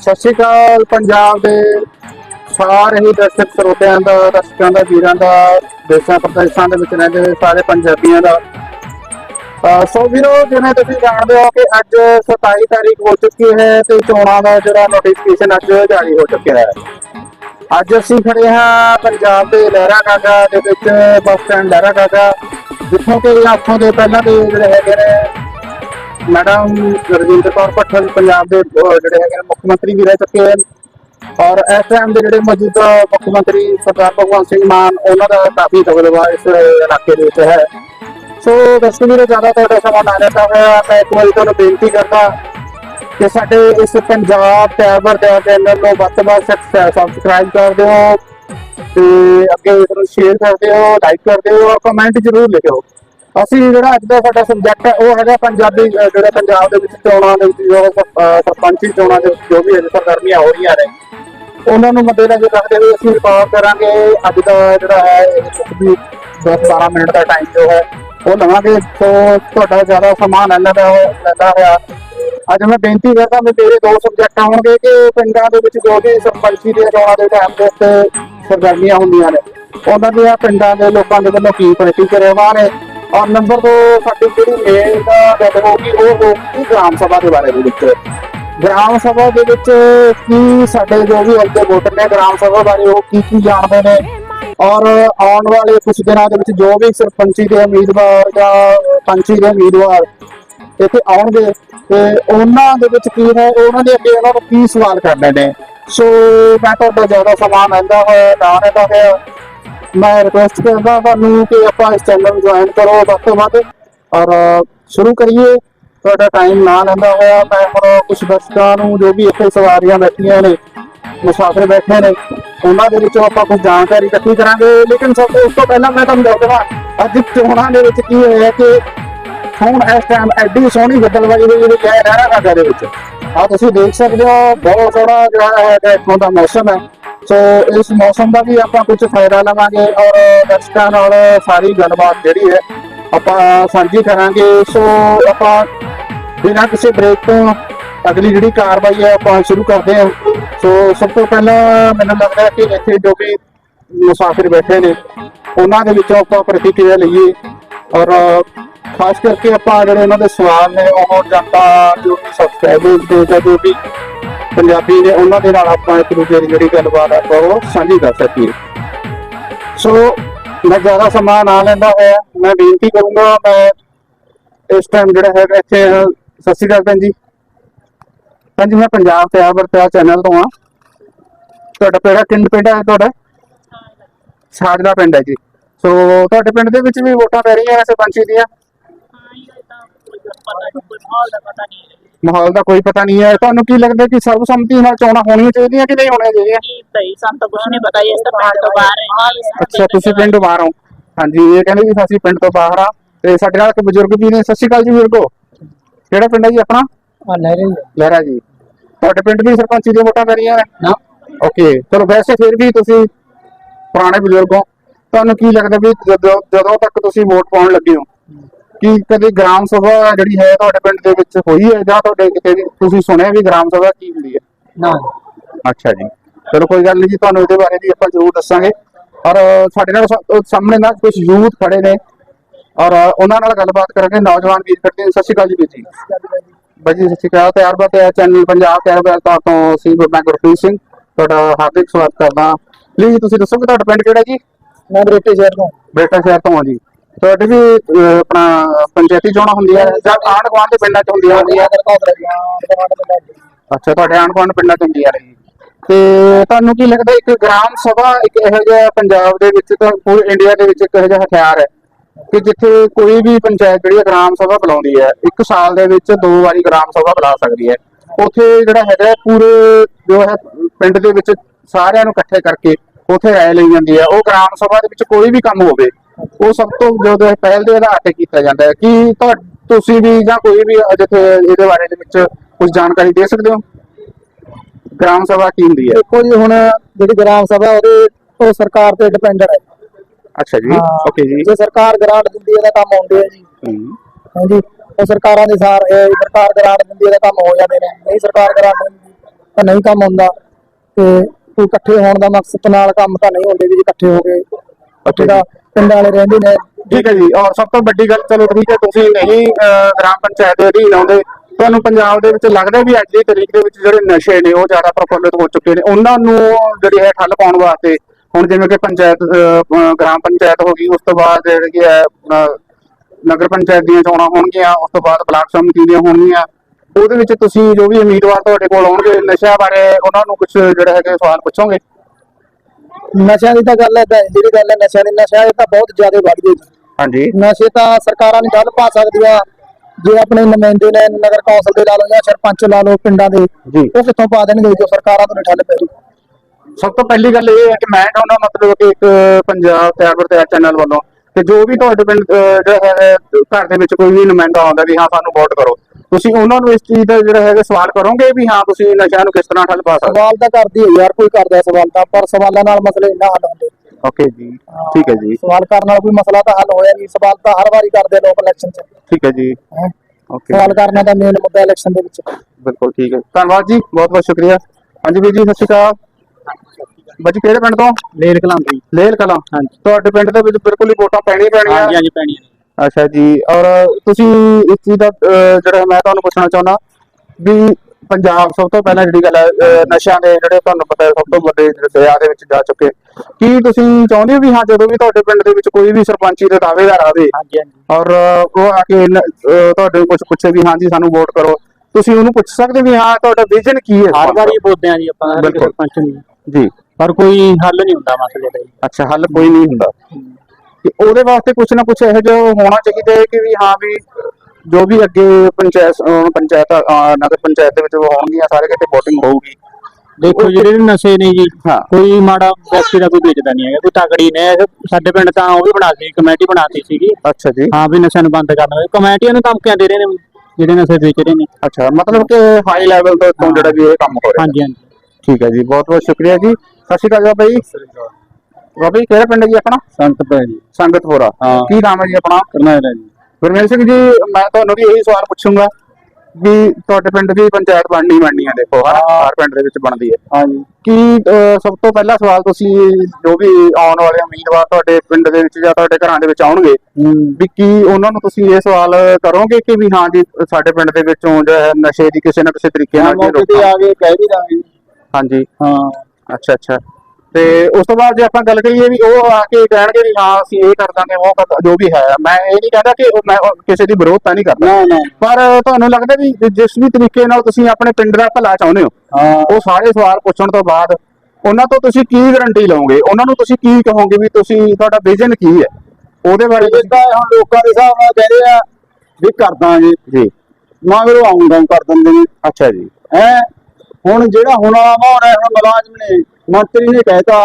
ਸਤਿ ਸ਼੍ਰੀ ਅਕਾਲ ਪੰਜਾਬ ਦੇ ਸਾਰੇ ਹੀ ਦਰਸ਼ਕ ਸਰੋਤਿਆਂ ਦਾ, ਦਰਸ਼ਕਾਂ ਦਾ, ਵੀਰਾਂ ਦਾ, ਦੇਸ਼ਾਂ ਪ੍ਰਦੇਸ਼ਾਂ ਦੇ ਵਿੱਚ ਰਹਿੰਦੇ ਹੋਏ ਸਾਰੇ ਪੰਜਾਬੀਆਂ ਦਾ। ਸੋ ਵੀਰੋ, ਜਿਵੇਂ ਤੁਸੀਂ ਜਾਣਦੇ ਹੋ ਕਿ ਅੱਜ 27 ਤਾਰੀਖ ਹੋ ਚੁੱਕੀ ਹੈ ਤੇ ਚੋਣਾਂ ਦਾ ਜਿਹੜਾ ਨੋਟੀਫਿਕੇਸ਼ਨ ਅੱਜ ਜਾਰੀ ਹੋ ਚੁੱਕਿਆ ਹੈ। ਅੱਜ ਅਸੀਂ ਖੜੇ ਹਾਂ ਪੰਜਾਬ ਦੇ ਲਹਿਰਾ ਗਾਗਾ ਦੇ ਵਿੱਚ, ਬੱਸ ਸਟੈਂਡ ਲਹਿਰਾ ਗਾਗਾ ਜਿੱਥੋਂ ਕਿ ਇੱਥੋਂ ਦੇ ਪਹਿਲਾਂ ਦੇ ਜਿਹੜੇ ਹੈਗੇ ਨੇ ਮੈਡਮ ਰਜਿੰਦਰ ਕੌਰ ਭੱਠਲ ਪੰਜਾਬ ਦੇ ਅਹ, ਜਿਹੜੇ ਹੈਗੇ ਨੇ ਮੁੱਖ ਮੰਤਰੀ ਵੀ ਰਹਿ ਚੁੱਕੇ ਹਨ ਔਰ ਇਸ ਟਾਈਮ ਦੇ ਜਿਹੜੇ ਮੌਜੂਦਾ ਮੁੱਖ ਮੰਤਰੀ ਸਰਦਾਰ ਭਗਵੰਤ ਸਿੰਘ ਮਾਨ ਉਹਨਾਂ ਦਾ ਕਾਫੀ ਦਬਦਬਾ ਇਸ ਇਲਾਕੇ ਦੇ ਵਿੱਚ ਹੈ ਸੋ ਦਰਸ਼ਕ ਵੀਰੋ ਜ਼ਿਆਦਾ ਤੁਹਾਡਾ ਸਮਾਂ ਨਾ ਲੈਂਦਾ ਹੋਇਆ ਮੈਂ ਇੱਕ ਵਾਰੀ ਤੁਹਾਨੂੰ ਬੇਨਤੀ ਕਰਦਾ ਕਿ ਸਾਡੇ ਇਸ ਪੰਜਾਬ ਟੈਬਰ ਦੇ ਚੈਨਲ ਨੂੰ ਵੱਧ ਤੋਂ ਵੱਧ ਸਬਸਕ੍ਰਾਈਬ ਕਰ ਦਿਓ ਤੇ ਅੱਗੇ ਇਸ ਨੂੰ ਸ਼ੇਅਰ ਕਰਦੇ ਹੋ ਲਾਈਕ ਕਰਦੇ ਹੋ ਔਰ ਕਮੈਂਟ ਜ਼ਰੂਰ ਲਿਖਿਓ ਅਸੀਂ ਜਿਹੜਾ ਅੱਜ ਦਾ ਸਾਡਾ ਸਬਜੈਕਟ ਹੈ, ਉਹ ਹੈਗਾ ਪੰਜਾਬੀ ਜਿਹੜਾ ਪੰਜਾਬ ਦੇ ਵਿੱਚ ਚੋਣਾਂ ਦੇ ਵਿੱਚ ਜੋ ਸਰਪੰਚੀ ਚੋਣਾਂ ਦੇ ਜੋ ਵੀ ਅਜੇ ਸਰਗਰਮੀਆਂ ਹੋ ਰਹੀਆਂ ਨੇ, ਉਹਨਾਂ ਨੂੰ ਮੱਦੇਨਜ਼ਰ ਰੱਖਦੇ ਹੋਏ ਅਸੀਂ ਰਿਕਾਰਡ ਕਰਾਂਗੇ। ਅੱਜ ਦਾ ਜਿਹੜਾ ਹੈ ਵੀ 10-12 ਮਿੰਟ ਦਾ ਟਾਈਮ ਜੋ ਹੈ, ਉਹ ਲਵਾਂਗੇ। ਸੋ ਤੁਹਾਡਾ ਜ਼ਿਆਦਾ ਸਮਾਂ ਲੈਣ ਦਾ ਲੈਂਦਾ ਹੋਇਆ। ਅੱਜ ਮੈਂ ਬੇਨਤੀ ਕਰਦਾ ਵੀ ਮੇਰੇ ਦੋ ਸਬਜੈਕਟ ਆਉਣਗੇ ਕਿ ਪਿੰਡਾਂ ਦੇ ਵਿੱਚ ਜੋ ਵੀ ਸਰਪੰਚੀ ਦੀਆਂ ਚੋਣਾਂ ਦੇ ਟਾਈਮ ਦੇ ਉੱਤੇ ਸਰਗਰਮੀਆਂ ਹੁੰਦੀਆਂ ਨੇ, ਉਹਨਾਂ ਦੀਆਂ ਪਿੰਡਾਂ ਦੇ ਲੋਕਾਂ ਦੇ ਵੱਲੋਂ ਕੀ ਪ੍ਰਤੀਕਿਰਿਆਵਾਂ ਨੇ ਔਰ ਨੰਬਰ 2 ਸਾਡੀ ਜਿਹੜੀ ਮੇਨ ਗੱਲ ਹੋਊਗੀ ਉਹ ਹੋਊਗੀ ਗ੍ਰਾਮ ਸਭਾ ਦੇ ਬਾਰੇ ਦੇ ਵਿੱਚ। ਗ੍ਰਾਮ ਸਭਾ ਦੇ ਵਿੱਚ ਕੀ ਸਾਡੇ ਜੋ ਵੀ ਅੱਗੇ ਵੋਟਰ ਨੇ ਗ੍ਰਾਮ ਸਭਾ ਬਾਰੇ ਉਹ ਕੀ ਕੀ ਜਾਣਦੇ ਨੇ? ਔਰ ਆਉਣ ਵਾਲੇ ਕੁਝ ਦਿਨਾਂ ਦੇ ਵਿੱਚ ਜੋ ਵੀ ਸਰਪੰਚੀ ਦੇ ਉਮੀਦਵਾਰ ਜਾਂ ਪੰਚੀ ਦੇ ਉਮੀਦਵਾਰ ਇੱਥੇ ਆਉਣਗੇ, ਤੇ ਉਹਨਾਂ ਦੇ ਵਿੱਚ ਕੀ ਹੈ ਉਹਨਾਂ ਦੇ ਅੱਗੇ ਉਹਨਾਂ ਨੂੰ ਕੀ ਸਵਾਲ ਕਰਨੇ ਨੇ? ਸੋ ਮੈਂ ਤੁਹਾਡਾ ਜ਼ਿਆਦਾ ਸਮਾਂ ਲੈਂਦਾ ਹੋਇਆ, ਨਾ ਲੈਂਦਾ ਹੋਇਆ। ਮੈਂ ਰਿਕੁਐਸਟ ਕਰਦਾ ਤੁਹਾਨੂੰ ਕਿ ਆਪਾਂ ਇਸ ਚੈਨਲ ਨੂੰ ਜੁਆਇਨ ਕਰੋ ਵੱਧ ਤੋਂ ਵੱਧ। ਔਰ, ਸ਼ੁਰੂ ਕਰੀਏ। ਤੁਹਾਡਾ ਟਾਈਮ ਨਾ ਲੈਂਦਾ ਹੋਇਆ, ਮੈਂ ਹੁਣ ਕੁਝ ਦਰਸ਼ਕਾਂ ਨੂੰ ਜੋ ਵੀ ਇੱਥੇ ਸਵਾਰੀਆਂ ਬੈਠੀਆਂ ਨੇ, ਮੁਸਾਫਿਰ ਬੈਠੇ ਨੇ, ਉਹਨਾਂ ਦੇ ਵਿੱਚੋਂ ਆਪਾਂ ਕੁਝ ਜਾਣਕਾਰੀ ਇਕੱਠੀ ਕਰਾਂਗੇ। ਲੇਕਿਨ ਸਭ ਤੋਂ ਉਸ ਤੋਂ ਪਹਿਲਾਂ ਮੈਂ ਤੁਹਾਨੂੰ ਦੱਸ ਦੇਵਾਂ ਅੱਜ ਚੋਣਾਂ ਦੇ ਵਿੱਚ ਕੀ ਹੋਇਆ ਕਿ ਹੁਣ ਇਸ ਟਾਈਮ ਐਡੀ ਸੋਹਣੀ ਬੱਦਲਬਾਜ਼ੀ ਹੋਈ ਜਿਹੜੀ ਹੈ ਰਹਿਣਾ ਕਾਗਾ ਦੇ ਵਿੱਚ। ਆ ਤੁਸੀਂ ਦੇਖ ਸਕਦੇ ਹੋ, ਬਹੁਤ ਸੋਹਣਾ ਜਿਹੜਾ ਹੈ ਇੱਥੋਂ ਦਾ ਮੌਸਮ ਹੈ। ਸੋ ਇਸ ਮੌਸਮ ਦਾ ਵੀ ਆਪਾਂ ਕੁਝ ਫਾਇਦਾ ਲਵਾਂਗੇ ਔਰ ਦਰਸ਼ਕਾਂ ਨਾਲ ਸਾਰੀ ਗੱਲਬਾਤ ਜਿਹੜੀ ਹੈ, ਆਪਾਂ ਸਾਂਝੀ ਕਰਾਂਗੇ। ਸੋ ਆਪਾਂ ਬਿਨਾਂ ਕਿਸੇ ਬ੍ਰੇਕ ਤੋਂ ਅਗਲੀ ਜਿਹੜੀ ਕਾਰਵਾਈ ਹੈ, ਆਪਾਂ ਸ਼ੁਰੂ ਕਰਦੇ ਹਾਂ। ਸੋ ਸਭ ਤੋਂ ਪਹਿਲਾਂ ਮੈਨੂੰ ਲੱਗਦਾ ਹੈ ਕਿ ਇੱਥੇ ਜੋ ਵੀ ਮੁਸਾਫਿਰ ਬੈਠੇ ਨੇ, ਉਹਨਾਂ ਦੇ ਵਿੱਚੋਂ ਆਪਾਂ ਪ੍ਰਤੀਕਿਰਿਆ ਲਈਏ। ਔਰ ਖਾਸ ਕਰਕੇ ਆਪਾਂ ਜਿਹੜੇ ਉਹਨਾਂ ਦੇ ਸਵਾਲ ਨੇ, ਉਹ ਜਨਤਾ ਜੋ ਵੀ ਸਬਸਕ੍ਰਾਈਬਰ ਦੇ ਜਾਂ ਜੋ ਵੀ ਪੰਜਾਬੀ ਨੇ ਉਹਨਾਂ ਦੇ ਨਾਲ ਆਪਾਂ ਇੱਕ ਦੂਜੇ ਦੀ ਜਿਹੜੀ ਗੱਲਬਾਤ ਹੈ ਉਹ ਸਾਂਝੀ ਕਰ ਸਕੀਏ। ਸੋ ਮੈਂ ਜ਼ਿਆਦਾ ਸਮਾਂ ਨਾ ਲੈਂਦਾ ਹੋਇਆ, ਮੈਂ ਬੇਨਤੀ ਕਰੂੰਗਾ, ਮੈਂ ਇਸ ਟਾਈਮ ਜਿਹੜਾ ਹੈਗਾ ਇੱਥੇ, ਸਤਿ ਸ਼੍ਰੀ ਅਕਾਲ ਭੈਣ ਜੀ। ਭੈਣ ਜੀ, ਮੈਂ ਪੰਜਾਬ ਤੇ ਆਵਰਤਾ ਚੈਨਲ ਤੋਂ ਆ। ਤੁਹਾਡਾ ਪਿੰਡ ਕਿੰਨ ਪਿੰਡ ਹੈ ਤੁਹਾਡਾ? ਸਾਜਦਾ ਪਿੰਡ ਹੈ ਜੀ। ਸੋ ਤੁਹਾਡੇ ਪਿੰਡ ਦੇ ਵਿੱਚ ਵੀ ਵੋਟਾਂ ਪੈ ਰਹੀਆਂ ਵੈਸੇ ਪੰਚੀ ਦੀਆਂ? ਮਾਹੌਲ ਦਾ ਕੋਈ ਪਤਾ ਨਹੀਂ ਹੈ। ਤੁਹਾਨੂੰ ਕੀ ਲੱਗਦਾ ਕਿ ਸਰਬਸੰਮਤੀ ਨਾਲ ਚੋਣਾਂ ਹੋਣੀਆਂ ਚਾਹੀਦੀਆਂ ਕਿ ਨਹੀਂ ਹੋਣੀਆਂ ਚਾਹੀਦੀਆਂ? ਭਾਈ ਸਾਨੂੰ ਤਾਂ ਕੁਝ ਨਹੀਂ ਪਤਾ ਇਸ ਤਾਂ ਪਿੰਡ ਤੋਂ ਬਾਹਰ ਹੈ। ਅੱਛਾ ਤੁਸੀਂ ਪਿੰਡ ਤੋਂ ਬਾਹਰ ਹੋ। ਹਾਂਜੀ ਇਹ ਕਹਿੰਦੇ ਵੀ ਅਸੀਂ ਪਿੰਡ ਤੋਂ ਬਾਹਰ ਆ ਤੇ ਸਾਡੇ ਨਾਲ ਇੱਕ ਬਜ਼ੁਰਗ ਵੀ ਨੇ। ਸਤਿ ਸ਼੍ਰੀ ਅਕਾਲ ਜੀ ਬਜ਼ੁਰਗੋ। ਕਿਹੜਾ ਪਿੰਡ ਹੈ ਜੀ ਆਪਣਾ? ਹਾਂ ਲੈ ਰਹੀ ਲਹਿਰਾ ਜੀ। ਤੁਹਾਡੇ ਪਿੰਡ ਵੀ ਸਰਪੰਚੀ ਦੀਆਂ ਵੋਟਾਂ ਪੈ ਰਹੀਆਂ ਨੇ? ਨਾ। ਓਕੇ ਚਲੋ ਵੈਸੇ ਫਿਰ ਵੀ ਤੁਸੀਂ ਪੁਰਾਣੇ ਬਜ਼ੁਰਗ ਹੋ। ਤੁਹਾਨੂੰ ਕੀ ਲੱਗਦਾ ਵੀ ਜਦੋਂ ਜਦੋਂ ਤੱਕ ਤੁਸੀਂ ਵੋਟ ਪਾਉਣ ਲੱਗੇ ਹੋ? ਕੀ ਕਦੇ ਗ੍ਰਾਮ ਸਭਾ ਜਿਹੜੀ ਹੈ ਤੁਹਾਡੇ ਪਿੰਡ ਦੇ ਵਿੱਚ ਹੋਈ ਹੈ ਜਾਂ ਤੁਹਾਡੇ ਕਿਤੇ ਵੀ ਤੁਸੀਂ ਸੁਣਿਆ ਵੀ ਗ੍ਰਾਮ ਸਭਾ ਕੀ ਹੁੰਦੀ ਹੈ? ਨਾ। ਅੱਛਾ ਜੀ। ਚਲੋ ਕੋਈ ਗੱਲ ਨਹੀਂ ਜੀ ਤੁਹਾਨੂੰ ਇਹਦੇ ਬਾਰੇ ਵੀ ਆਪਾਂ ਜ਼ਰੂਰ ਦੱਸਾਂਗੇ। ਔਰ ਸਾਡੇ ਨਾਲ ਸਾ- ਸਾਹਮਣੇ ਨਾਲ ਕੁਝ ਯੂਥ ਖੜੇ ਨੇ। ਔਰ ਉਹਨਾਂ ਨਾਲ ਗੱਲਬਾਤ ਕਰਾਂਗੇ। ਨੌਜਵਾਨ ਵੀਰ ਖੜੇ ਨੇ। ਸਤਿ ਸ਼੍ਰੀ ਅਕਾਲ ਜੀ ਵੀਰ ਜੀ। ਬਾਜੀ ਸਤਿ ਸ਼੍ਰੀ ਅਕਾਲ। ਤਿਆਰ ਬਾਤ ਹੈ ਚੈਨਲ ਪੰਜਾਬ ਤਿਆਰ ਬਾਤ ਤੋਂ ਤੋਂ ਸਿੰਘ ਮੈਂ ਗੁਰਪ੍ਰੀਤ ਸਿੰਘ। ਤੁਹਾਡਾ ਹਾਰਦਿਕ ਸਵਾਗਤ ਕਰਦਾ ਪਲੀਜ਼ ਤੁਸੀਂ ਦੱਸੋ ਕਿ ਤੁਹਾਡਾ ਪਿੰਡ ਕਿਹੜਾ ਜੀ? ਮੈਂ ਬਰੇਟੇ ਸ਼ਹਿਰ ਤੋਂ। ਬੇਟਾ ਸ਼ਹਿਰ ਤੋਂ ਹਾਂ ਜੀ। ਤੁਹਾਡੇ ਵੀ ਅਹ, ਆਪਣਾ ਪੰਚਾਇਤੀ ਚੋਣਾਂ ਹੁੰਦੀਆਂ ਨੇ ਜਾਂ ਆਂਢ ਗੁਆਂਢ ਦੇ ਪਿੰਡਾਂ ਚ ਹੁੰਦੀਆਂ ਹੁੰਦੀਆਂ ਅੱਛਾ ਤੁਹਾਡੇ ਆਂਢ ਗੁਆਂਢ ਪਿੰਡਾਂ ਚ ਹੁੰਦੀਆਂ ਜੀ। ਤੇ ਤੁਹਾਨੂੰ ਕੀ ਲੱਗਦਾ ਇੱਕ ਗ੍ਰਾਮ ਸਭਾ ਇੱਕ ਇਹੋ ਜਿਹਾ ਪੰਜਾਬ ਦੇ ਵਿੱਚ ਤਾਂ ਪੂਰੇ ਇੰਡੀਆ ਦੇ ਵਿੱਚ ਇੱਕ ਇਹੋ ਜਿਹਾ ਹਥਿਆਰ ਹੈ ਕਿ ਜਿੱਥੇ ਕੋਈ ਵੀ ਪੰਚਾਇਤ ਜਿਹੜੀ ਹੈ ਗ੍ਰਾਮ ਸਭਾ ਬੁਲਾਉਂਦੀ ਹੈ ਇੱਕ ਸਾਲ ਦੇ ਵਿੱਚ ਦੋ ਵਾਰੀ ਗ੍ਰਾਮ ਸਭਾ ਬੁਲਾ ਸਕਦੀ ਹੈ। ਉੱਥੇ ਜਿਹੜਾ ਹੈਗਾ ਪੂਰੇ ਜੋ ਹੈ ਪਿੰਡ ਦੇ ਵਿੱਚ ਸਾਰਿਆਂ ਨੂੰ ਇਕੱਠੇ ਕਰਕੇ ਉੱਥੇ ਰਾਏ ਲਈ ਜਾਂਦੀ ਹੈ। ਉਹ ਗ੍ਰਾਮ ਸਭਾ ਦੇ ਵਿੱਚ ਕੋਈ ਵੀ ਕੰਮ ਹੋਵੇ ਉਹ ਸਭ ਤੋਂ ਜੋ ਹੈ ਪਹਿਲ ਦੇ ਆਧਾਰ ਤੇ ਕੀਤਾ ਜਾਂਦਾ ਹੈ। ਕਿ ਤੁਸੀਂ ਵੀ ਜਾਂ ਕੋਈ ਵੀ ਜਿੱਥੇ ਇਹਦੇ ਬਾਰੇ ਦੇ ਵਿੱਚ ਕੁਝ ਜਾਣਕਾਰੀ ਦੇ ਸਕਦੇ ਹੋ? ਗ੍ਰਾਮ ਸਭਾ ਕੀ ਹੁੰਦੀ ਹੈ? ਦੇਖੋ ਜੀ ਹੁਣ ਜਿਹੜੀ ਗ੍ਰਾਮ ਸਭਾ ਉਹਦੇ ਉਹ ਸਰਕਾਰ ਤੇ ਡਿਪੈਂਡਡ ਹੈ। ਅੱਛਾ ਜੀ ਓਕੇ ਜੀ। ਜੇ ਸਰਕਾਰ ਗ੍ਰਾਂਟ ਦਿੰਦੀ ਹੈ ਤਾਂ ਕੰਮ ਆਉਂਦੇ ਆ ਜੀ। ਹਾਂਜੀ ਉਹ ਸਰਕਾਰਾਂ ਦੇ ਸਾਰ ਇਹ ਸਰਕਾਰ ਗ੍ਰਾਂਟ ਦਿੰਦੀ ਹੈ ਤਾਂ ਕੰਮ ਹੋ ਜਾਂਦੇ ਨੇ। ਨਹੀਂ ਸਰਕਾਰ ਗ੍ਰਾਂਟ ਦਿੰਦੀ ਤਾਂ ਨਹੀਂ ਕੰਮ ਹੁੰਦਾ। ਤੇ ਕੋਈ ਇਕੱਠੇ ਹੋਣ ਦਾ ਮਕਸਦ ਨਾਲ ਕੰਮ ਤਾਂ ਨਹੀਂ ਹੁੰਦੇ ਵੀ ਇਕੱਠੇ ਹੋ ਗਏ ਜਿਹੜਾ ਪਿੰਡ ਵਾਲੇ ਰਹਿੰਦੇ ਨੇ। ਠੀਕ ਹੈ ਜੀ, ਔਰ ਸਭ ਤੋਂ ਵੱਡੀ ਗੱਲ ਚਲੋ ਠੀਕ ਹੈ, ਤੁਸੀਂ ਨਹੀਂ ਗ੍ਰਾਮ ਪੰਚਾਇਤ ਦੇ ਅਧੀਨ ਆਉਂਦੇ, ਤੁਹਾਨੂੰ ਪੰਜਾਬ ਦੇ ਵਿੱਚ ਲੱਗਦਾ ਵੀ ਅੱਜ ਦੀ ਤਰੀਕ ਦੇ ਵਿੱਚ ਜਿਹੜੇ ਨਸ਼ੇ ਨੇ, ਉਹ ਜ਼ਿਆਦਾ ਪ੍ਰਫੁੱਲਿਤ ਹੋ ਚੁੱਕੇ ਨੇ। ਉਹਨਾਂ ਨੂੰ ਜਿਹੜੀ ਹੈ ਠੱਲ ਪਾਉਣ ਵਾਸਤੇ, ਹੁਣ ਜਿਵੇਂ ਕਿ ਪੰਚਾਇਤ ਗ੍ਰਾਮ ਪੰਚਾਇਤ ਹੋ ਗਈ, ਉਸ ਤੋਂ ਬਾਅਦ ਜਿਹੜੀ ਹੈ ਨਗਰ ਪੰਚਾਇਤ ਦੀਆਂ ਚੋਣਾਂ ਹੋਣਗੀਆਂ, ਉਸ ਤੋਂ ਬਾਅਦ ਬਲਾਕ ਸਮਿਤੀ ਦੀਆਂ ਹੋਣਗੀਆਂ। ਉਹਦੇ ਵਿੱਚ ਤੁਸੀਂ ਜੋ ਵੀ ਉਮੀਦਵਾਰ ਤੁਹਾਡੇ ਕੋਲ ਆਉਣਗੇ ਨਸ਼ਿਆਂ ਬਾਰੇ, ਉਹਨਾਂ ਨੂੰ ਕੁਝ ਜਿਹੜਾ ਹੈਗਾ ਸਵਾਲ ਪੁੱਛੋਗੇ? ਨਸ਼ਿਆਂ ਦੀ ਤਾਂ ਗੱਲ ਹੈ ਜਿਹੜੀ ਗੱਲ ਹੈ ਨਸ਼ਿਆਂ ਦੀ ਨਸ਼ਾ ਇਹ ਤਾਂ ਬਹੁਤ ਜ਼ਿਆਦਾ ਵੱਧ ਗਈ। ਜੀ ਹਾਂਜੀ। ਨਸ਼ੇ ਤਾਂ ਸਰਕਾਰਾਂ ਨਹੀਂ ਗੱਲ ਪਾ ਸਕਦੀਆਂ ਜੇ ਆਪਣੇ ਨੁਮਾਇੰਦੇ ਨੇ ਨਗਰ ਕੌਂਸਲ ਦੇ ਲਾ ਲਓ ਜਾਂ ਸਰਪੰਚ ਲਾ ਲਓ ਪਿੰਡਾਂ ਦੇ ਜੀ। ਉਹ ਕਿੱਥੋਂ ਪਾ ਦੇਣਗੇ ਜੋ ਸਰਕਾਰਾਂ ਤੋਂ ਠੱਲ ਪੈ ਰਹੀ? ਸਭ ਤੋਂ ਪਹਿਲੀ ਗੱਲ ਇਹ ਹੈ ਕਿ ਮੈਂ ਚਾਹੁੰਦਾ ਮਤਲਬ ਕਿ ਇੱਕ ਪੰਜਾਬ ਤਿਆਰ ਬਰ ਤਿਆਰ ਚੈਨਲ ਵੱਲੋਂ ਕਿ ਜੋ ਵੀ ਤੁਹਾਡੇ ਪਿੰਡ ਅਹ, ਜਿਹੜਾ ਹੈ ਘਰ ਦੇ ਵਿੱਚ ਕੋਈ ਵੀ ਨੁਮਾਇੰਦਾ ਆਉਂਦਾ ਵੀ ਹਾਂ ਸਾਨੂੰ ਵੋਟ ਕਰੋ। ਤੁਸੀਂ ਉਹਨਾਂ ਨੂੰ ਇਸ ਚੀਜ਼ ਦਾ ਜਿਹੜਾ ਹੈਗਾ ਸਵਾਲ ਕਰੋਗੇ ਵੀ ਹਾਂ ਤੁਸੀਂ ਨਸ਼ਿਆਂ ਨੂੰ ਕਿਸ ਤਰ੍ਹਾਂ ਠੱਲ ਪਾ ਸਕਦੇ? ਸਵਾਲ ਤਾਂ ਕਰਦੀ ਹੈ ਯਾਰ ਕੋਈ ਕਰਦਾ ਸਵਾਲ ਤਾਂ ਪਰ ਸਵਾਲਾਂ ਨਾਲ ਮਸਲੇ ਨਾ ਹੱਲ ਹੁੰਦੇ ਓਕੇ ਜੀ ਠੀਕ ਹੈ ਜੀ। ਸਵਾਲ ਕਰਨ ਨਾਲ ਕੋਈ ਮਸਲਾ ਤਾਂ ਹੱਲ ਹੋਇਆ ਨਹੀਂ ਸਵਾਲ ਤਾਂ ਹਰ ਵਾਰੀ ਕਰਦੇ ਲੋਕ ਇਲੈਕਸ਼ਨ 'ਚ। ਠੀਕ ਹੈ ਜੀ। ਓਕੇ ਸਵਾਲ ਕਰਨਾ ਤਾਂ ਮੇਨ ਮੁੱਦਾ ਇਲੈਕਸ਼ਨ ਦੇ ਵਿੱਚ। ਬਿਲਕੁਲ ਠੀਕ ਹੈ। ਧੰਨਵਾਦ ਜੀ ਬਹੁਤ ਬਹੁਤ ਸ਼ੁਕਰੀਆ। ਹਾਂਜੀ ਵੀਰ ਜੀ ਸਤਿ ਸ਼੍ਰੀ ਅਕਾਲ। ਬਾਜੀ ਕਿਹੜੇ ਪਿੰਡ ਤੋਂ? ਲੇਲ ਕਲਾਂ ਦੀ ਲੇਲ ਕਲਾਂ। ਹਾਂਜੀ। ਤੁਹਾਡੇ ਪਿੰਡ ਦੇ ਵਿੱਚ ਬਿਲਕੁਲ ਹੀ ਵੋਟਾਂ ਪੈਣੀਆਂ ਪੈਣੀਆਂ। ਹਾਂਜੀ ਪੈਣੀ ਅੱਛਾ ਜੀ ਔਰ ਤੁਸੀਂ ਇਸ ਚੀਜ਼ ਦਾ ਅਹ, ਜਿਹੜਾ ਮੈਂ ਤੁਹਾਨੂੰ ਪੁੱਛਣਾ ਚਾਹੁੰਦਾ ਵੀ ਪੰਜਾਬ ਸਭ ਤੋਂ ਪਹਿਲਾਂ ਜਿਹੜੀ ਗੱਲ ਹੈ ਅਹ, ਨਸ਼ਿਆਂ ਦੇ ਜਿਹੜੇ ਤੁਹਾਨੂੰ ਪਤਾ ਹੈ ਸਭ ਤੋਂ ਵੱਡੇ ਜਿਹੜੇ ਦਰਿਆ ਦੇ ਵਿੱਚ ਜਾ ਚੁੱਕੇ। ਕੀ ਤੁਸੀਂ ਚਾਹੁੰਦੇ ਹੋ ਵੀ ਹਾਂ ਜਦੋਂ ਵੀ ਤੁਹਾਡੇ ਪਿੰਡ ਦੇ ਵਿੱਚ ਕੋਈ ਵੀ ਸਰਪੰਚੀ ਦੇ ਦਾਅਵੇਦਾਰ ਆਵੇ ਹਾਂਜੀ ਹਾਂਜੀ। ਔਰ ਅਹ, ਉਹ ਆ ਕੇ ਨ- ਅਹ, ਤੁਹਾਡੇ ਕੁਝ ਪੁੱਛੇ ਵੀ ਹਾਂ ਜੀ ਸਾਨੂੰ ਵੋਟ ਕਰੋ ਤੁਸੀਂ ਉਹਨੂੰ ਪੁੱਛ ਸਕਦੇ ਵੀ ਹਾਂ ਤੁਹਾਡਾ ਵਿਜ਼ਨ ਕੀ ਹੈ ਹਰ ਵਾਰੀ ਬੋਲਦੇ ਆ ਜੀ ਆਪਾਂ ਹਰ ਇੱਕ ਬਿਲਕੁਲ। ਸਰਪੰਚ ਨੂੰ। ਜੀ। ਪਰ ਕੋਈ ਹੱਲ ਨਹੀਂ ਹੁੰਦਾ ਮਸਲੇ ਦਾ। ਜੀ ਅੱਛਾ ਹੱਲ ਕੋਈ ਨਹੀਂ ਹੁੰਦਾ। ਕਿ ਉਹਦੇ ਵਾਸਤੇ ਕੁਝ ਨਾ ਕੁਝ ਇਹੋ ਜਿਹਾ ਹੋਣਾ ਚਾਹੀਦਾ ਹੈ ਕਿ ਵੀ ਹਾਂ ਵੀ ਜੋ ਵੀ ਅੱਗੇ ਪੰਚਾਇਤ ਅਹ ਪੰਚਾਇਤ ਅਹ ਨਗਰ ਪੰਚਾਇਤ ਦੇ ਵਿੱਚ ਉਹ ਹੋਣਗੀਆਂ ਸਾਰੇ ਕਿਤੇ VOTING ਹੋਊਗੀ। ਦੇਖੋ ਜਿਹੜੇ ਵੀ ਨਸ਼ੇ ਨੇ ਜੀ ਹਾਂ। ਕੋਈ ਮਾੜਾ ਵਿਅਕਤੀ ਦਾ ਕੋਈ ਵੇਚਦਾ ਨਹੀਂ ਹੈਗਾ ਕੋਈ ਤਕੜੀ ਨੇ ਸਾਡੇ ਪਿੰਡ ਤਾਂ ਉਹ ਵੀ ਬਣਾਤੀ ਕਮੇਟੀ ਬਣਾਤੀ ਸੀਗੀ। ਅੱਛਾ ਜੀ। ਹਾਂ ਵੀ ਨਸ਼ਿਆਂ ਨੂੰ ਬੰਦ ਕਰਨਾ ਕਮੇਟੀਆਂ ਨੂੰ ਧਮਕੀਆਂ ਦੇ ਰਹੇ ਨੇ ਜਿਹੜੇ ਨਸ਼ੇ ਵੇਚ ਰਹੇ ਨੇ। ਅੱਛਾ ਮਤਲਬ ਕਿ ਹਾਈ ਲੈਵਲ ਤੋਂ ਤੋਂ ਜਿਹੜਾ ਵੀ ਇਹ ਕੰਮ ਹੋ ਰਿਹਾ। ਹਾਂਜੀ ਹਾਂਜੀ। ਠੀਕ ਹੈ ਜੀ ਬਹੁਤ ਬਹੁਤ ਸ਼ੁਕਰੀਆ ਜੀ। ਸਤਿ ਸ਼੍ਰੀ ਅਕਾਲ ਜੀ ਬਾਬਾ ਜੀ ਕਿਹੜਾ ਪਿੰਡ ਹੈ ਜੀ ਆਪਣਾ? ਸੰਤ ਪੈ ਜੀ। ਸੰਗਤਪੁਰਾ ਹਾਂ। ਕੀ ਨਾਮ ਹੈ ਜੀ ਆਪਣਾ? ਕਰਨਾ ਜੀ। ਗੁਰਮੇਲ ਸਿੰਘ ਜੀ ਮੈਂ ਤੁਹਾਨੂੰ ਵੀ ਇਹੀ ਸਵਾਲ ਪੁੱਛੂੰਗਾ ਵੀ ਤੁਹਾਡੇ ਪਿੰਡ ਦੀ ਪੰਚਾਇਤ ਬਣਨੀ ਬਣਨੀ ਹੈ ਦੇਖੋ ਹਰ ਹਰ ਪਿੰਡ ਦੇ ਵਿੱਚ ਬਣਦੀ ਹੈ। ਹਾਂਜੀ ਕੀ ਅਹ, ਸਭ ਤੋਂ ਪਹਿਲਾ ਸਵਾਲ ਤੁਸੀਂ ਜੋ ਵੀ ਆਉਣ ਵਾਲੇ ਉਮੀਦਵਾਰ ਤੁਹਾਡੇ ਪਿੰਡ ਦੇ ਵਿੱਚ ਜਾਂ ਤੁਹਾਡੇ ਘਰਾਂ ਦੇ ਵਿੱਚ ਆਉਣਗੇ ਵੀ ਕੀ ਉਹਨਾਂ ਨੂੰ ਤੁਸੀਂ ਇਹ ਸਵਾਲ ਕਰੋਗੇ ਕਿ ਵੀ ਹਾਂ ਜੀ ਸਾਡੇ ਪਿੰਡ ਦੇ ਵਿੱਚੋਂ ਜੋ ਹੈ ਨਸ਼ੇ ਦੀ ਕਿਸੇ ਨਾ ਕਿਸੇ ਤਰੀਕੇ ਨਾਲ ਜੀ ਮੌਕੇ ਤੇ ਰੋਕਥਾਮ- ਆ ਕੇ ਕਹਿ ਵੀ ਦਾਂਗੇ। ਹਾਂਜੀ। ਹਾਂ। ਅੱਛਾ ਅੱਛਾ। ਤੇ ਉਸ ਤੋਂ ਬਾਅਦ ਜੇ ਆਪਾਂ ਗੱਲ ਕਰੀਏ ਵੀ ਉਹ ਆ ਕੇ ਕਹਿਣਗੇ ਵੀ ਹਾਂ ਅਸੀਂ ਇਹ ਕਰ ਦਾਂਗੇ ਉਹ ਕਰ ਜੋ ਵੀ ਹੈ ਮੈਂ ਇਹ ਨਹੀਂ ਕਹਿੰਦਾ ਕਿ ਉਹ- ਮੈਂ ਕਿਸੇ ਦੀ ਵਿਰੋਧਤਾ ਨਹੀਂ ਕਰਦਾ। ਪਰ ਤੁਹਾਨੂੰ ਲੱਗਦਾ ਵੀ ਜਿਸ ਵੀ ਤਰੀਕੇ ਨਾਲ ਤੁਸੀਂ ਆਪਣੇ ਪਿੰਡ ਦਾ ਭਲਾ ਚਾਹੁੰਦੇ ਹੋ ਉਹ ਸਾਰੇ ਸਵਾਲ ਪੁੱਛਣ ਤੋਂ ਬਾਅਦ ਉਹਨਾਂ ਤੋਂ ਤੁਸੀਂ ਕੀ ਗਾਰੰਟੀ ਲਓਗੇ? ਉਹਨਾਂ ਨੂੰ ਤੁਸੀਂ ਕੀ ਕਹੋਗੇ ਵੀ ਤੁਸੀਂ ਤੁਹਾਡਾ ਵਿਜ਼ਨ ਕੀ ਹੈ? ਉਹਦੇ ਬਾਰੇ ਜਿੱਦਾਂ ਹੁਣ ਲੋਕਾਂ ਦੇ ਹਿਸਾਬ ਨਾਲ ਕਹਿੰਦੇ ਆ ਵੀ ਕਰ ਦਾਂਗੇ ਜੀ। ਮਗਰੋਂ ਆਉਂਗਾ ਕਰ ਦਿੰਦੇ ਨੇ। ਅੱਛਾ ਜੀ। ਹੈ? ਹੁਣ ਜਿਹੜਾ ਹੁਣ ਵਾਲਾ ਮਾਹੌਲ ਹੈ ਹੁਣ ਮੁਲਾਜ਼ਮ ਨੇ ਮੰਤਰੀ ਨੇ ਕਹਿਤਾ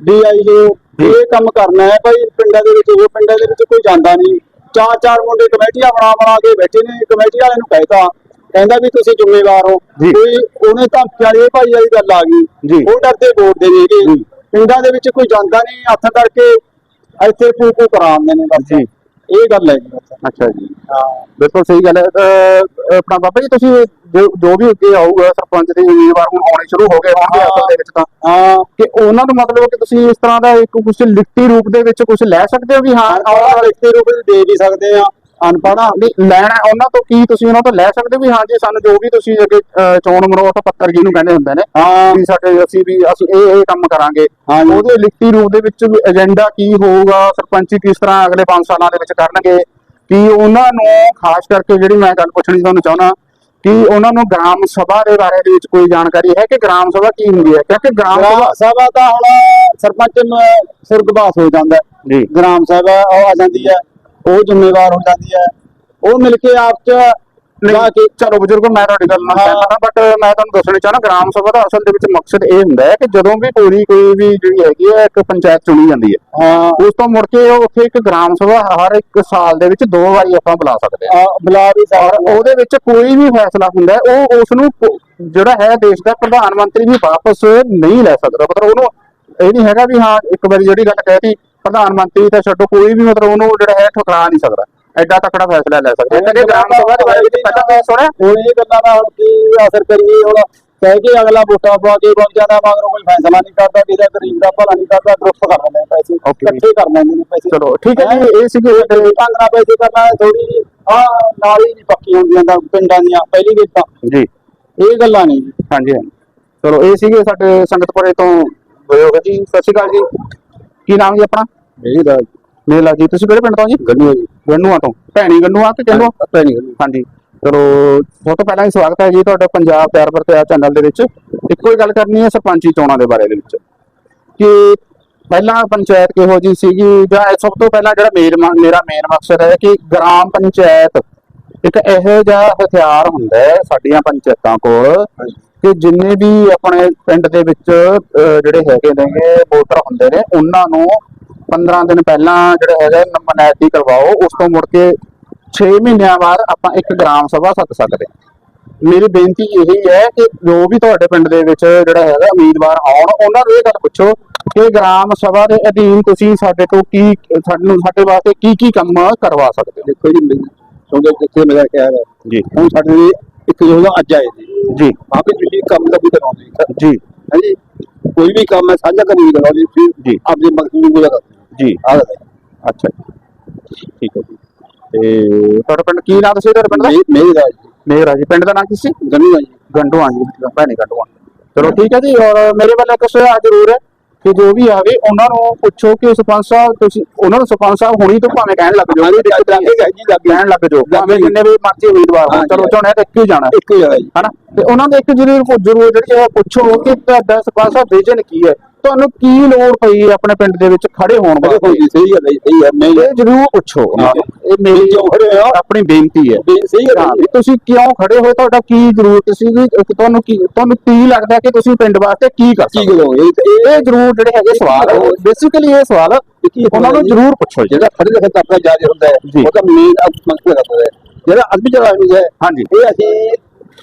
ਡੀਆਈ ਜੋ ਇਹ ਕੰਮ ਕਰਨਾ ਹੈ ਭਾਈ ਪਿੰਡਾਂ ਦੇ ਵਿੱਚ ਉਹ ਪਿੰਡਾਂ ਦੇ ਵਿੱਚ ਕੋਈ ਜਾਂਦਾ ਨਹੀਂ ਚਾਰ ਚਾਰ ਮੁੰਡੇ ਕਮੇਟੀਆਂ ਬਣਾ ਬਣਾ ਕੇ ਬੈਠੇ ਨੇ ਕਮੇਟੀ ਵਾਲੇ ਨੂੰ ਕਹਿਤਾ ਕਹਿੰਦਾ ਵੀ ਤੁਸੀਂ ਜ਼ਿੰਮੇਵਾਰ ਹੋ। ਕੋਈ ਉਹਨੇ ਤਾਂ ਵਾਲੀ ਭਾਈ ਵਾਲੀ ਗੱਲ ਆ ਗਈ। ਉਹ ਡਰਦੇ ਬੋਲਦੇ ਨੇਗੇ ਜੀ। ਪਿੰਡਾਂ ਦੇ ਵਿੱਚ ਕੋਈ ਜਾਂਦਾ ਨਹੀਂ ਹੱਥ ਕਰਕੇ ਇੱਥੇ ਪੂ ਪੂ ਕਰਾਉਂਦੇ ਨੇ ਬਸ ਜੀ। ਇਹ ਗੱਲ ਹੈ। ਅੱਛਾ ਜੀ ਹਾਂ ਬਿਲਕੁਲ ਸਹੀ ਗੱਲ ਹੈ ਆਪਣਾ ਬਾਬਾ ਜੀ ਤੁਸੀਂ ਜੋ ਜੋ ਵੀ ਅੱਗੇ ਆਊਗਾ ਸਰਪੰਚ ਦੇ ਉਮੀਦਵਾਰ ਹੁਣ ਆਉਣੇ ਸ਼ੁਰੂ ਹੋ ਗਏ ਹੋਣਗੇ। ਅਸਲ ਦੇ ਵਿੱਚ ਤਾਂ ਹਾਂ ਕਿ ਉਹਨਾਂ ਨੂੰ ਮਤਲਬ ਕਿ ਤੁਸੀਂ ਇਸ ਤਰ੍ਹਾਂ ਦਾ ਇੱਕ ਕੁਝ ਲਿਖਤੀ ਰੂਪ ਦੇ ਵਿੱਚ ਕੁਝ ਲੈ ਸਕਦੇ ਹੋ ਵੀ ਹਾਂ ਔਰ ਲਿਖਤੀ ਰੂਪ ਵਿੱਚ ਦੇ ਵੀ ਸਕਦੇ ਆ ਅਨਪੜ੍ਹ ਨਹੀਂ ਲੈਣਾ ਉਹਨਾਂ ਤੋਂ ਕੀ ਤੁਸੀਂ ਉਹਨਾਂ ਤੋਂ ਲੈ ਸਕਦੇ ਵੀ ਹਾਂ ਜੀ ਸਾਨੂੰ ਜੋ ਵੀ ਤੁਸੀਂ ਅੱਗੇ ਚੋਣ ਮਰੋਟ ਪੱਤਰ ਜਿਹਨੂੰ ਕਹਿੰਦੇ ਹੁੰਦੇ ਨੇ ਹਾਂ ਵੀ ਸਾਡੇ ਅਸੀਂ ਵੀ ਅਸੀਂ ਇਹ ਇਹ ਕੰਮ ਕਰਾਂਗੇ। ਉਹਦੇ ਲਿਖਤੀ ਰੂਪ ਦੇ ਵਿੱਚ ਵੀ ਏਜੰਡਾ ਕੀ ਹੋਊਗਾ ਸਰਪੰਚੀ ਕਿਸ ਤਰ੍ਹਾਂ ਅਗਲੇ 5 ਸਾਲਾਂ ਦੇ ਵਿੱਚ ਕਰਨਗੇ ਕਿ ਉਹਨਾਂ ਨੂੰ ਖਾਸ ਕਰਕੇ ਜਿਹੜੀ ਮੈਂ ਗੱਲ ਪੁੱਛਣੀ ਤੁਹਾਨੂੰ ਚਾਹੁੰਦਾ ਕਿ ਉਹਨਾਂ ਨੂੰ ਗ੍ਰਾਮ ਸਭਾ ਦੇ ਬਾਰੇ ਦੇ ਵਿੱਚ ਕੋਈ ਜਾਣਕਾਰੀ ਹੈ ਕਿ ਗ੍ਰਾਮ ਸਭਾ ਕੀ ਹੁੰਦੀ ਹੈ? ਕਿਉਂਕਿ ਗ੍ਰਾਮ ਸਭਾ ਤਾਂ ਹੁਣ ਸਰਪੰਚ ਮ- ਸੁਰਗਵਾਸ ਹੋ ਜਾਂਦਾ ਹੈ। ਜੀ। ਗ੍ਰਾਮ ਸਭਾ ਉਹ ਆ ਜਾਂਦੀ ਹੈ ਉਹ ਜ਼ਿੰਮੇਵਾਰ ਹੋ ਜਾਂਦੀ ਹੈ। ਉਹ ਮਿਲ ਕੇ ਆਪ ਚ ਜਾ ਕੇ ਚਲੋ ਬਜ਼ੁਰਗੋ ਮੈਂ ਤੁਹਾਡੀ ਗੱਲ ਨਾਲ। ਸਹਿਮਤ ਹਾਂ ਬਟ ਮੈਂ ਤੁਹਾਨੂੰ ਦੱਸਣਾ ਚਾਹਣਾ ਗ੍ਰਾਮ ਸਭਾ ਦਾ ਅਸਲ ਦੇ ਵਿੱਚ ਮਕਸਦ ਇਹ ਹੁੰਦਾ ਹੈ ਕਿ ਜਦੋਂ ਵੀ ਕੋਈ ਕੋਈ ਵੀ ਜਿਹੜੀ ਹੈਗੀ ਹੈ ਇੱਕ ਪੰਚਾਇਤ ਚੁਣੀ ਜਾਂਦੀ ਹੈ। ਉਸ ਤੋਂ ਮੁੜ ਕੇ ਉੱਥੇ ਇੱਕ ਗ੍ਰਾਮ ਸਭਾ ਹਰ ਇੱਕ ਸਾਲ ਦੇ ਵਿੱਚ ਦੋ ਵਾਰੀ ਆਪਾਂ ਬੁਲਾ ਸਕਦੇ ਹਾਂ। ਆ, ਬੁਲਾ ਵੀ ਸਕਦਾ ਉਹਦੇ ਵਿੱਚ ਕੋਈ ਵੀ ਫੈਸਲਾ ਹੁੰਦਾ ਉਹ ਉਸ ਨੂੰ ਜਿਹੜਾ ਹੈ ਦੇਸ਼ ਦਾ ਪ੍ਰਧਾਨ ਮੰਤਰੀ ਵੀ ਵਾਪਸ ਨਹੀਂ ਲੈ ਸਕਦਾ। ਮਤਲਬ ਉਹਨੂੰ ਇਹ ਨਹੀਂ ਹੈਗਾ ਵੀ ਹਾਂ ਇੱਕ ਵਾਰੀ ਜਿਹੜੀ ਗੱਲ ਕਹਿਤੀ ਪ੍ਰਧਾਨ ਮੰਤਰੀ ਤਾਂ ਛੱਡੋ ਕੋਈ ਵੀ ਮਤਲਬ ਉਹਨੂੰ ਜਿਹੜਾ ਹੈ ਠੁਕਰਾ ਨਹੀਂ ਸਕਦਾ। ਐਡਾ ਤਕੜਾ ਫੈਸਲਾ ਲੈ ਸਕਦਾ? ਹੈ ਕਿ ਗ੍ਰਾਮ ਸਭਾ ਦੇ ਬਾਰੇ ਵਿੱਚ ਪਹਿਲਾਂ ਤਾਂ ਸੁਣਿਆ। ਹੁਣ ਇਹ ਗੱਲਾਂ ਦਾ ਹੁਣ ਕੀ ਅਸਰ ਕਰੀਏ ਹੁਣ ਕਹਿ ਕੇ ਅਗਲਾ ਵੋਟਾਂ ਪਾ ਕੇ ਬਣ ਜਾਂਦਾ ਮਗਰੋਂ ਕੋਈ ਫੈਸਲਾ ਨਹੀਂ ਕਰਦਾ ਕਿਸੇ ਗਰੀਬ ਦਾ ਭਲਾ ਨਹੀਂ ਕਰਦਾ ਗਰੁੱਪ ਕਰ ਲੈਂਦੇ ਨੇ ਪੈਸੇ। ਇਕੱਠੇ ਕਰ ਲੈਂਦੇ ਨੇ ਪੈਸੇ। ਚਲੋ ਠੀਕ ਹੈ ਜੀ ਇਹ ਸੀਗੇ ਤੇ ਢੰਗ ਨਾਲ ਪੈਸੇ ਕਰਨਾ ਥੋੜੀ ਜੀ ਆ ਨਾਲੀ ਨਹੀਂ ਪੱਕੀ ਹੁੰਦੀਆਂ ਤਾਂ ਪਿੰਡਾਂ ਦੀਆਂ ਪਹਿਲੀ ਗੱਲ ਤਾਂ। ਜੀ। ਇਹ ਗੱਲਾਂ ਨਹੀਂ ਜੀ। ਹਾਂਜੀ ਹਾਂਜੀ। ਚਲੋ ਇਹ ਸੀਗੇ ਸਾਡੇ ਸੰਗਤਪੁਰੇ ਤੋਂ ਬਜ਼ੁਰਗ ਜੀ ਸਤਿ ਸ਼੍ਰੀ ਅਕਾਲ ਜੀ। ਕੀ ਨਾਮ ਜੀ ਆਪਣਾ? ਇਹ ਦਾ ਮੇਲਾ ਜੀ ਤੁਸੀਂ ਕਿਹੜੇ ਪਿੰਡ ਤੋਂ ਜੀ? ਗੰਨੂ ਜੀ। ਗੰਨੂਆ ਤੋਂ। ਭੈਣੀ ਗੰਨੂਆ ਕਿ ਕਿੰਨੂ ਪਤਾ ਨਹੀਂ ਗੰਨੂ। ਹਾਂਜੀ। ਚਲੋ ਸਭ ਤੋਂ ਪਹਿਲਾਂ ਹੀ ਸਵਾਗਤ ਹੈ ਜੀ ਤੁਹਾਡਾ ਪੰਜਾਬ ਪਿਆਰ ਵਰਤਿਆ ਚੈਨਲ ਦੇ ਵਿੱਚ। ਇੱਕੋ ਹੀ ਗੱਲ ਕਰਨੀ ਹੈ ਸਰਪੰਚੀ ਚੋਣਾਂ ਦੇ ਬਾਰੇ ਦੇ ਵਿੱਚ। ਕਿ ਪਹਿਲਾਂ ਪੰਚਾਇਤ ਕਿਹੋ ਜੀ ਸੀਗੀ ਜਾਂ ਸਭ ਤੋਂ ਪਹਿਲਾਂ ਜਿਹੜਾ ਮੇਰ ਮੇਰਾ ਮੇਨ ਮਕਸਦ ਹੈ ਕਿ ਗ੍ਰਾਮ ਪੰਚਾਇਤ ਇੱਕ ਇਹੋ ਜਿਹਾ ਹਥਿਆਰ ਹੁੰਦਾ ਹੈ ਸਾਡੀਆਂ ਪੰਚਾਇਤਾਂ ਕੋਲ ਕਿ ਜਿੰਨੇ ਵੀ ਆਪਣੇ ਪਿੰਡ ਦੇ ਵਿੱਚ ਜਿਹੜੇ ਹੈਗੇ ਨੇਗੇ ਵੋਟਰ ਹੁੰਦੇ ਨੇ ਉਹਨਾਂ ਨੂੰ 15 ਦਿਨ ਪਹਿਲਾਂ ਜਿਹੜਾ ਹੈਗਾ ਨਮਨੈਤੀ ਕਰਵਾਓ ਉਸ ਤੋਂ ਮੁੜ ਕੇ 6 ਮਹੀਨਿਆਂ ਬਾਅਦ ਆਪਾਂ ਇੱਕ ਗ੍ਰਾਮ ਸਭਾ ਸੱਦ ਸਕਦੇ ਹਾਂ। ਮੇਰੀ ਬੇਨਤੀ ਇਹੀ ਹੈ ਕਿ ਜੋ ਵੀ ਤੁਹਾਡੇ ਪਿੰਡ ਦੇ ਵਿੱਚ ਜਿਹੜਾ ਹੈਗਾ ਉਮੀਦਵਾਰ ਆਉਣ ਉਹਨਾਂ ਨੂੰ ਇਹ ਗੱਲ ਪੁੱਛੋ ਕਿ ਗ੍ਰਾਮ ਸਭਾ ਦੇ ਅਧੀਨ ਤੁਸੀਂ ਸਾਡੇ ਤੋਂ ਕੀ ਸਾਨੂੰ ਸਾਡੇ ਵਾਸਤੇ ਕੀ ਕੀ ਕੰਮ ਕਰਵਾ ਸਕਦੇ ਹੋ? ਦੇਖੋ ਜੀ ਕਿਉਂਕਿ ਜਿੱਥੇ ਮੇਰਾ ਖਿਆਲ ਹੈ। ਜੀ। ਹੁਣ ਸਾਡੇ ਲਈ ਇੱਕ ਜਿਹੜਾ ਅੱਜ ਆਏ ਜੀ ਜੀ। ਆਪੇ ਤੁਸੀਂ ਕੰਮ ਦਾ ਵੀ ਕਰਾਉਂਦੇ ਜੀ। ਹੈ ਜੀ? ਕੋਈ ਵੀ ਕੰਮ ਹੈ ਸਾਂਝਾ ਨਹੀਂ ਕਰਾਉਂਦੇ ਜੀ। ਆਪਣੇ ਮਕਸਦ ਨੂੰ ਪੂਰਾ ਕਰਦੇ ਜੀ। ਆ ਗੱਲ ਹੈ ਅੱਛਾ ਜੀ। ਠੀਕ ਹੈ ਜੀ। ਤੇ ਤੁਹਾਡਾ ਪਿੰਡ ਕੀ ਨਾਮ ਦੱਸਿਆ ਤੁਹਾਡੇ ਪਿੰਡ ਦਾ? ਮੇਰੀ ਰਾਜ ਮੇਰਾ ਜੀ। ਪਿੰਡ ਦਾ ਨਾਮ ਕੀ ਸੀ? ਗੰਨੂ ਜੀ। ਗੰਡੂਆਂ ਜੀ। ਭੈਣੀ ਗੰਡੂਆਂ ਚਲੋ ਠੀਕ ਹੈ ਜੀ। ਔਰ ਮੇਰੇ ਵੱਲੋਂ ਇੱਕ ਸੁਝਾਅ ਜ਼ਰੂਰ ਹੈ ਕਿ ਜੋ ਵੀ ਆਵੇ ਉਹਨਾਂ ਨੂੰ ਪੁੱਛੋ ਕਿ ਸਰਪੰਚ ਸਾਹਿਬ ਤੁਸੀਂ ਉਹਨਾਂ ਨੂੰ ਸਰਪੰਚ ਸਾਹਿਬ ਹੁਣੀ ਤੋਂ ਭਾਵੇਂ ਕਹਿਣ ਲੱਗ ਜਾਓ। ਹਾਂਜੀ, ਲੱਗ- ਲੱਗ ਗਿਆ ਜੀ, ਲੱਗ ਗਿਆ। ਕਹਿਣ ਲੱਗ ਜਾਓ। ਭਾਵੇਂ ਜਿੰਨੇ ਵੀ ਮਰਜ਼ੀ ਉਮੀਦਵਾਰ ਹੋਣ। ਹਾਂਜੀ। ਚਲੋ ਝੋਨੇ ਤੇ ਇੱਕ ਹੀ ਜਾਣਾ। ਇੱਕ ਹੀ ਜਗ੍ਹਾ ਜੀ। ਹਨਾ? ਤੇ ਉਹਨਾਂ ਦੇ ਇੱਕ ਜ਼ਰੂਰ ਜ਼ਰੂਰ ਜਿਹੜੀ ਹੈ ਪੁੱਛੋ ਕਿ ਤੁਹਾਡਾ ਸਰਪੰਚ ਸਾਹਿਬ ਵਿਜ਼ਨ ਕੀ ਹੈ? ਤੁਹਾਨੂੰ ਕੀ ਲੋੜ ਪਈ ਆਪਣੇ ਪਿੰਡ ਦੇ ਵਿੱਚ ਖੜੇ ਹੋਣ ਵਾਸਤੇ? ਜੀ ਸਹੀ ਹੈ ਜੀ ਸਹੀ ਹੈ ਮੈਂ ਇਹ ਜ਼ਰੂਰ ਪੁੱਛੋ। ਇਹ ਮੇਰੀ ਕਿਉਂ ਖੜੇ ਹੋ? ਆਪਣੀ ਬੇਨਤੀ ਹੈ। ਵੀ ਸਹੀ ਹੈ ਹਾਂ, ਜੀ ਵੀ ਤੁਸੀਂ ਕਿਉਂ ਖੜੇ ਹੋਏ ਤੁਹਾਡਾ ਕੀ ਜ਼ਰੂਰਤ ਸੀ ਵੀ ਤੁਹਾਨੂੰ ਕੀ ਤੁਹਾਨੂੰ ਕੀ ਲੱਗਦਾ ਕਿ ਤੁਸੀਂ ਪਿੰਡ ਵਾਸਤੇ ਕੀ ਕਰ ਕੀ ਸਕਦੇ ਹੋ? ਕਰੋ ਇਹ ਇਹ ਜ਼ਰੂਰ ਜਿਹੜੇ ਹੈਗੇ ਸਵਾਲ ਬੇਸਿਕਲੀ ਇਹ ਸਵਾਲ ਕੀ ਉਹਨਾਂ ਨੂੰ ਜ਼ਰੂਰ ਪੁੱਛੋ ਜੀ। ਜਿਹੜਾ ਖੜੇ ਦੇ ਆਪਣਾ ਜਾਰੀ ਹੁੰਦਾ ਜੀ। ਹੈ ਉਹ ਤਾਂ ਮੇਨ ਮਕਸਦ ਹੈ। ਜਿਹੜਾ ਅਦਬੀ ਹੈ ਹਾਂਜੀ। ਇਹ ਅਸੀਂ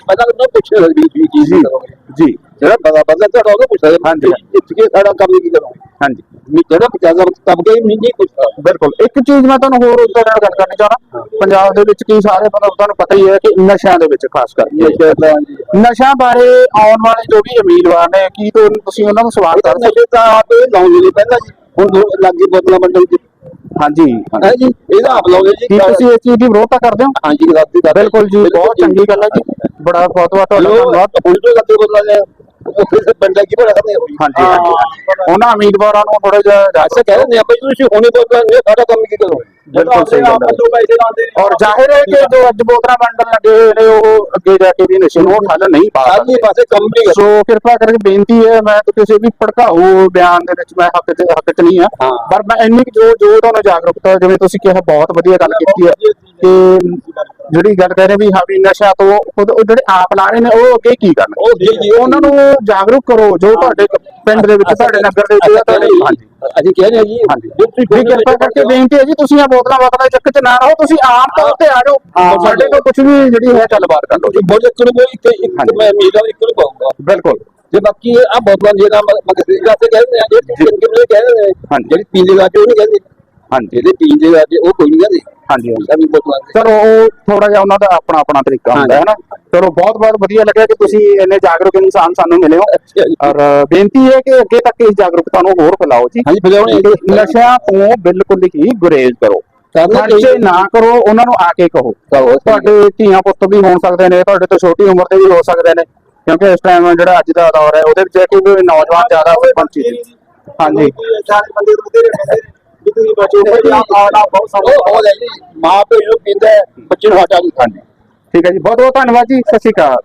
ਪਹਿਲਾਂ ਤਾਂ ਪੁੱਛੇ ਹੋਏ ਵੀ ਕੀ ਕੀ ਜੀ ਕਰੋਗੇ। ਜੀ। ਜਿਹੜਾ ਬਦਾ ਬਦਾ ਤੁਹਾਡਾ ਉਹ ਪੁੱਛਦਾ ਹਾਂਜੀ। ਇੱਥੇ ਸਾਡਾ ਕੰਮ ਕੀ ਕਰੋਗੇ ਹਾਂਜੀ। ਵੀ ਜਿਹੜਾ ਪਚਾਸਾ ਤਬ ਕੇ ਨਹੀਂ ਨਹੀਂ ਪੁੱਛਦਾ। ਬਿਲਕੁਲ। ਇੱਕ ਚੀਜ਼ ਮੈਂ ਤੁਹਾਨੂੰ ਹੋਰ ਉਹਦੇ ਨਾਲ ਗੱਲ ਕਰਨੀ ਚਾਹਣਾ ਪੰਜਾਬ ਦੇ ਵਿੱਚ ਕੀ ਸਾਰੇ ਮਤਲਬ ਤੁਹਾਨੂੰ ਪਤਾ ਹੀ ਹੈ ਕਿ ਨਸ਼ਿਆਂ ਦੇ ਵਿੱਚ ਖਾਸ ਕਰਕੇ। ਜੀ। ਨਸ਼ਿਆਂ ਬਾਰੇ ਆਉਣ ਵਾਲੇ ਜੋ ਵੀ ਉਮੀਦਵਾਰ ਨੇ ਕੀ ਤੁਸੀਂ ਉਹਨਾਂ ਨੂੰ ਸਵਾਲ ਕਰ ਸਕਦੇ ਤਾਂ ਆਪੇ ਲਾਉਂਦੇ ਪਹਿਲਾਂ ਜੀ। ਹੁਣ ਦੋ ਲੱਗੇ ਬੋਤਲਾਂ ਮੰਡਲ ਜੀ ਹਾਂਜੀ। ਹੈ ਜੀ ਇਹਦਾ ਆਪ ਲਾਉਂਦੇ ਜੀ। ਕੀ ਤੁਸੀਂ ਇਸ ਚੀਜ਼ ਦੀ ਵਿਰੋਧਤਾ ਕਰਦੇ ਹੋ? ਹਾਂਜੀ ਦਾ ਬਿਲਕੁਲ ਜੀ ਬਹੁਤ ਚੰਗੀ ਗੱਲ ਹੈ ਜੀ। ਬੜਾ ਬਹੁਤ ਬਹੁਤ ਤੁਹਾਡਾ ਧੰਨਵਾਦ। ਹੁਣ ਤੋਂ ਲੱਗੇ ਬੋਤਲਾਂ ਨੇ ਉੱਥੇ ਸੇ ਬੰਦਾ ਕੀ ਬੜਾ ਕਰਦੇ ਹੋਈ ਹਾਂਜੀ ਹਾਂਜੀ। ਉਹਨਾਂ ਉਮੀਦਵਾਰਾਂ ਨੂੰ ਥੋੜਾ ਜਿਹਾ ਐਸੇ ਕਹਿ ਰਹੇ ਨੇ ਆਪਾਂ ਤੁਸੀਂ ਹੁਣੇ ਬੋਤਲਾਂ ਨੇ ਸਾਡਾ ਕੰਮ ਕੀ ਕਰੋ? ਬਿਲਕੁਲ ਸਹੀ ਗੱਲ ਹੈ। ਔਰ ਜ਼ਾਹਿਰ ਹੈ ਕਿ ਜੋ ਅੱਜ ਬੋਤਲਾਂ ਵੰਡਣ ਲੱਗੇ ਹੋਏ ਨੇ ਉਹ ਅੱਗੇ ਜਾ ਕੇ ਵੀ ਨਸ਼ੇ ਨੂੰ ਹੱਲ ਨਹੀਂ ਪਾ ਆਦਮੀ ਸਕਦੇ। ਪਾਸੇ ਕੰਮ ਨਹੀਂ ਸੋ ਕਿਰਪਾ ਕਰਕੇ ਬੇਨਤੀ ਹੈ ਮੈਂ ਤਾਂ ਕਿਸੇ ਵੀ ਭੜਕਾਊ ਬਿਆਨ ਦੇ ਵਿੱਚ ਮੈਂ ਹੱਕ ਚ ਹੱਕ ਨਹੀਂ ਆ। ਪਰ ਮੈਂ ਇੰਨੀ ਕੁ ਜੋ ਜੋ ਤੁਹਾਨੂੰ ਜਾਗਰੂਕਤਾ ਜਿਵੇਂ ਤੁਸੀਂ ਕਿਹਾ ਬਹੁਤ ਵਧੀਆ ਗੱਲ ਕੀਤੀ ਹੈ। ਕਿ ਜਿਹੜੀ ਗੱਲ ਕਹਿ ਰਹੇ ਵੀ ਹਾਂ ਵੀ ਨਸ਼ਾ ਤੋਂ ਖੁਦ ਉਹ ਜਿਹੜੇ ਆਪ ਲਾ ਰਹੇ ਨੇ ਉਹ ਅੱਗੇ ਕੀ ਕਰਨ ਉਹ ਜੀ ਜੀ ਉਹਨਾਂ ਨੂੰ ਜਾਗਰੂਕ ਕਰੋ ਜੋ ਤੁਹਾਡੇ ਪਿੰਡ ਦੇ ਵਿੱਚ ਤੁਹਾਡੇ ਨਗਰ ਦੇ ਵਿੱਚ ਜਾਂ ਤੁਹਾਡੇ ਹਾਂਜੀ। ਅਸੀਂ ਕਹਿ ਰਹੇ ਹਾਂ ਜੀ ਹਾਂਜੀ। ਵੀ ਕਿਰਪਾ ਕਰਕੇ ਬੇਨਤੀ ਹੈ ਜੀ ਤੁਸੀਂ ਆ ਬੋਤਲਾਂ ਬੋਤਲਾਂ ਦੇ ਚੱਕਰ ਚ ਨਾ ਰਹੋ ਤੁਸੀਂ ਆਮ ਤੌਰ ਤੇ ਆ ਜਾਓ। ਸਾਡੇ ਤੋਂ ਕੁਝ ਵੀ ਜਿਹੜੀ ਹੈ ਗੱਲਬਾਤ ਕਰ ਲਓ। ਜੀ ਬਹੁਤ ਨੂੰ ਕੋਈ ਇੱਕ ਇੱਕ। ਮੈਂ ਮੀਲਾ ਇੱਕ ਨੂੰ ਪਾਉਂਗਾ ਬਿਲਕੁਲ। ਜੇ ਬਾਕੀ ਆ ਬੋਤਲਾਂ ਜਿਹੜਾ ਮਗਰ ਗਾਸੇ ਕਹਿੰਦੇ ਆ ਇਹ ਕਿੰਨੇ ਕਹਿੰਦੇ ਨੇ ਹਾਂਜੀ। ਜਿਹੜੀ ਪੀਲੇ ਗਾਜੇ ਉਹ ਨਹੀਂ ਕਹਿੰਦੇ। ਹਾਂਜੀ। ਜਿਹੜੇ ਪੀਲੇ ਗਾਜੇ ਉਹ ਕੋਈ ਨਹੀਂ ਕਹਿੰਦੇ। ਹਾਂਜੀ ਹਾਂਜੀ। ਚਲੋ ਉਹ ਥੋੜਾ ਜਿਹਾ ਉਹਨਾਂ ਦਾ ਆਪਣਾ ਆਪਣਾ ਤਰੀਕਾ ਹੁੰਦਾ ਹੈ ਨਾ? ਚਲੋ ਬਹੁਤ ਬਹੁਤ ਵਧੀਆ ਲੱਗਿਆ ਕਿ ਤੁਸੀਂ ਇੰਨੇ ਜਾਗਰੂਕ ਇਨਸਾਨ ਸਾਨੂੰ ਮਿਲੇ ਹੋ। ਔਰ ਬੇਨਤੀ ਹੈ ਕਿ ਅੱਗੇ ਤੱਕ ਇਸ ਜਾਗਰੂਕਤਾ ਨੂੰ ਹੋਰ ਫੈਲਾਓ ਜੀ। ਹਾਂਜੀ ਤੇ ਨਸ਼ਿਆਂ ਤੋਂ ਬਿਲਕੁਲ ਹੀ ਗੁਰੇਜ਼ ਕਰੋ। ਖਰਚੇ। ਨਾ ਕਰੋ ਉਹਨਾਂ ਨੂੰ ਆ ਕੇ ਕਹੋ। ਤੁਹਾਡੇ ਧੀਆਂ ਪੁੱਤ ਵੀ ਹੋ ਸਕਦੇ ਨੇ ਤੁਹਾਡੇ ਤੋਂ ਛੋਟੀ ਉਮਰ ਦੇ ਵੀ ਹੋ ਸਕਦੇ ਨੇ। ਕਿਉਂਕਿ ਇਸ ਟਾਈਮ ਜਿਹੜਾ ਅੱਜ ਦਾ ਦੌਰ ਹੈ ਉਹਦੇ ਵਿੱਚ ਇਹ ਕਿ ਵੀ ਨੌਜਵਾਨ ਜ਼ਿਆਦਾ ਸਰਪੰਚੀ ਹਾਂਜੀ। ਚਾਰ ਬੰਦੇ ਬਥੇਰੇ ਨੇ ਕਿ ਤੁਸੀਂ ਬਚੋ ਭਾਈ ਆ ਆਉਣਾ ਬਹੁਤ ਸਮਾਂ ਜੀ ਮਾਂ ਪਿਓ ਨੂੰ ਕਹਿੰਦਾ ਬੱਚੇ ਨੂੰ ਹਟਾ ਨਹੀਂ ਖਾਣੇ ਠੀਕ ਹੈ ਜੀ ਬਹੁਤ ਬਹੁਤ ਧੰਨਵਾਦ ਜੀ, ਸਤਿ ਸ਼੍ਰੀ ਅਕਾਲ।